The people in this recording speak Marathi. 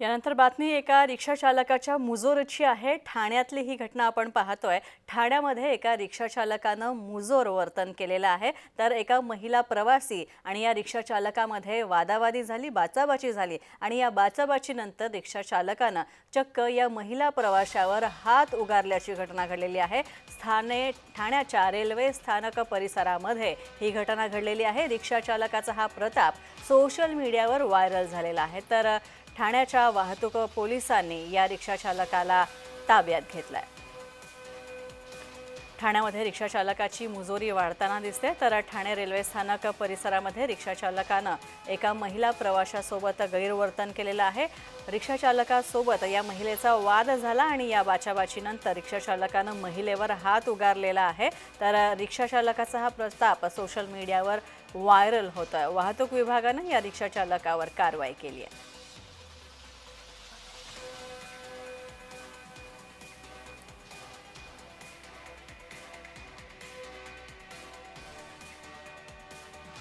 यानंतर बातमी एका रिक्षाचालकाच्या मुजोरची आहे. ठाण्यातली ही घटना आपण पाहतोय. ठाण्यामध्ये एका रिक्षाचालकानं मुजोर वर्तन केलेलं आहे. तर एका महिला प्रवासी आणि या रिक्षाचालकामध्ये वादावादी झाली बाचाबाची झाली आणि या बाचाबाचीनंतर रिक्षाचालकानं चक्क या महिला प्रवाशावर हात उगारल्याची घटना घडलेली आहे. स्थाने ठाण्याच्या रेल्वे स्थानक परिसरामध्ये ही घटना घडलेली आहे. रिक्षाचालकाचा हा प्रताप सोशल मीडियावर व्हायरल झालेला आहे. तर ठाण्याच्या वाहतूक पोलिसांनी या रिक्षाचालकाला ताब्यात घेतलाय. ठाण्यामध्ये रिक्षाचालकाची मुजोरी वाढताना दिसते तर ठाणे रेल्वे स्थानक परिसरामध्ये रिक्षाचालकानं एका महिला प्रवाशासोबत गैरवर्तन केलेलं आहे. रिक्षाचालकासोबत या महिलेचा वाद झाला आणि या बाचाबाचीनंतर रिक्षाचालकानं महिलेवर हात उगारलेला आहे. तर रिक्षाचालकाचा हा प्रस्ताप सोशल मीडियावर व्हायरल होतोय. वाहतूक विभागानं या रिक्षाचालकावर कारवाई केली आहे.